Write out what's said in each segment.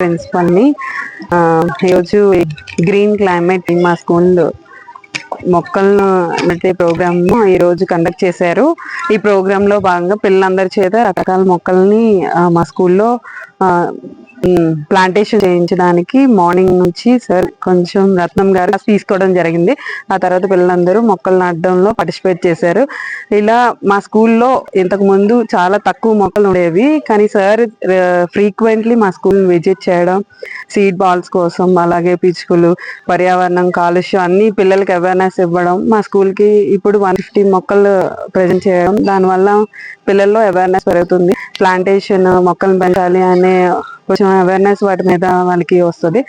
ప్రిన్సిపల్ని ఈరోజు green climate మా school మొక్కలను నాటే ప్రోగ్రామ్ ఈ రోజు కండక్ట్ చేశారు. ఈ ప్రోగ్రాంలో భాగంగా పిల్లలందరి చేత రకరకాల మొక్కల్ని మా స్కూల్లో ప్లాంటేషన్ చేయించడానికి మార్నింగ్ నుంచి సార్ కొంచెం రత్నం గారు తీసుకోవడం జరిగింది. ఆ తర్వాత పిల్లలందరూ మొక్కలు నాటడంలో పార్టిసిపేట్ చేశారు. ఇలా మా స్కూల్లో ఇంతకు ముందు చాలా తక్కువ మొక్కలు ఉండేవి. కానీ సార్ ఫ్రీక్వెంట్లీ మా స్కూల్ విజిట్ చేయడం సీడ్ బాల్స్ కోసం అలాగే పిచ్చుకలు పర్యావరణం కాలుష్యం అన్ని పిల్లలకి అవేర్నెస్ ఇవ్వడం మా స్కూల్కి ఇప్పుడు వన్ ఫిఫ్టీ మొక్కలు ప్రజెంట్ చేయడం దానివల్ల పిల్లల్లో అవేర్నెస్ పెరుగుతుంది. ప్లాంటేషన్ మొక్కలు పెంచాలి అనే కొంచెం అవేర్నెస్ వాటి మీద వాళ్ళకి వస్తుంది.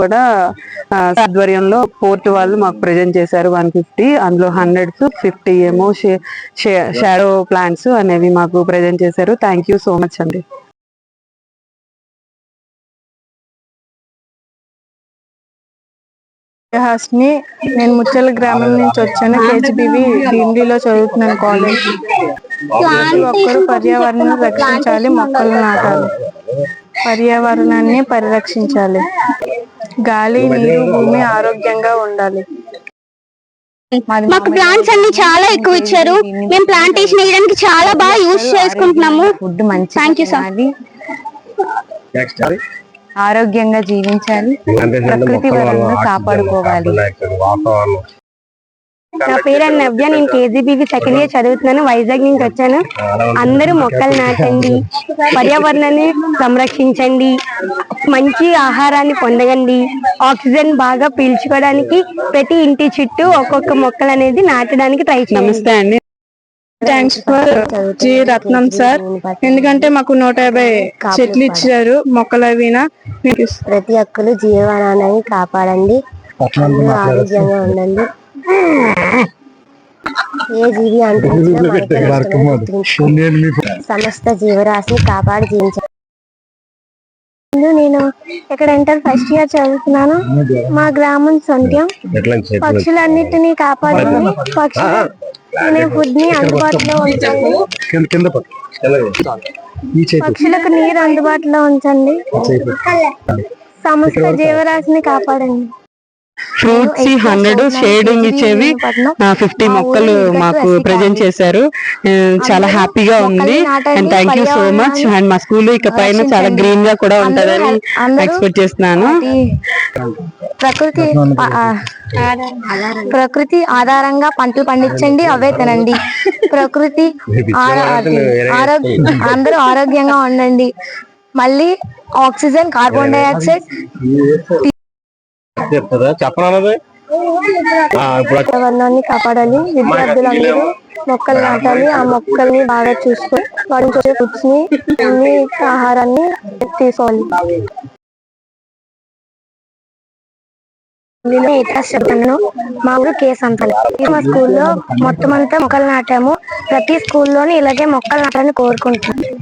కూడా ఆధ్వర్యంలో పోర్ట్ వాళ్ళు మాకు ప్రజెంట్ చేశారు వన్ ఫిఫ్టీ. అందులో హండ్రెడ్ ఫిఫ్టీ ఏమో షాడో ప్లాంట్స్ అనేవి మాకు ప్రజెంట్ చేశారు. థ్యాంక్ యూ సో మచ్ అండి. హాస్ని నేను ముచ్చల గ్రామం నుంచి వచ్చాను. కేజీబీవి భీమిలిలో చదువుతున్నాను కాలేజ్ ప్రతి ఒక్కరు పర్యావరణం రక్షించాలి మొక్కలు నాటాలి. పర్యావరణాన్ని పరిరక్షించాలి. గాలి నీరు భూమి ఆరోగ్యంగా ఉండాలి. మాకు ప్లాంట్స్ అన్ని చాలా ఎక్కువ ఇచ్చారు. మేము ప్లాంటేషన్ వేయడానికి చాలా బాగా యూజ్ చేసుకుంటున్నాము. ఫుడ్ మంచి థ్యాంక్ యూ సార్ ఆరోగ్యంగా జీవించాలి. ప్రకృతి వనరులను కాపాడుకోవాలి. వాతావరణం. నా పేరు నవ్య నేను కేజీబీవి సెకండ్ ఇయర్ చదువుతున్నాను. వైజాగ్ నుంచి వచ్చాను. అందరూ మొక్కలు నాటండి. పర్యావరణాన్ని సంరక్షించండి. మంచి ఆహారాన్ని పొందగండి. ఆక్సిజన్ బాగా పీల్చుకోవడానికి ప్రతి ఇంటి చుట్టూ ఒక్కొక్క మొక్కలు అనేది నాటడానికి ట్రై చేయండి. నమస్తే అండి. Thanks for G Ratnam sir ఎందుకంటే మాకు నూట యాభై చెట్లు ఇచ్చారు మొక్కలు అవినా ప్రతి ఒక్కరు జీవనాన్ని కాపాడండి. అందరూ ఆరోగ్యంగా ఉండండి. ఏ జీవి గుర్తుంచుకోండి. సమస్త జీవరాశిని కాపాడి జీవించాలి ముందు నేను ఇక్కడ ఇంటర్ ఫస్ట్ ఇయర్ చదువుతున్నాను. మా గ్రామం. సొంట్యం పక్షులన్నిటినీ కాపాడుకుని పక్షులు తినే ఫుడ్ని అందుబాటులో ఉంచండి. పక్షులకు నీరు అందుబాటులో ఉంచండి. సమస్త జీవరాశిని కాపాడండి. ఫ్రూట్స్ హండ్రెడ్ షేడింగ్ ఇచ్చేవి. ఫిఫ్టీ మొక్కలు మాకు ప్రజెంట్ చేశారు. చాలా హ్యాపీగా ఉంది. And thank you so much and మా స్కూల్ ఇక పైన చాలా గ్రీన్గా కూడా ఉంటదని ఎక్స్పెక్ట్ చేస్తున్నాను. ప్రకృతి ఆ- ఆ, ప్రకృతి ఆధారంగా పంటలు పండించండి అవే తినండి. ప్రకృతి అందరూ ఆరోగ్యంగా ఉండండి. మళ్ళీ ఆక్సిజన్ కార్బన్ డైఆక్సైడ్ చెప్తుందా చెప్పనన్నది కాపాడాలి. విద్యార్థులందరూ మొక్కలు నాటాలి. ఆ మొక్కల్ని బాగా చూసుకొని వాటి నుంచి వచ్చే ఫుడ్స్ని అన్ని ఆహారాన్ని తీసుకోవాలి. నేను ఇతర చెప్తాను మా ఊరు కే సంతలు మా స్కూల్లో మొత్తం అంతా మొక్కలు నాటాము. ప్రతి స్కూల్లోని ఇలాగే మొక్కలు నాటాలని కోరుకుంటున్నాను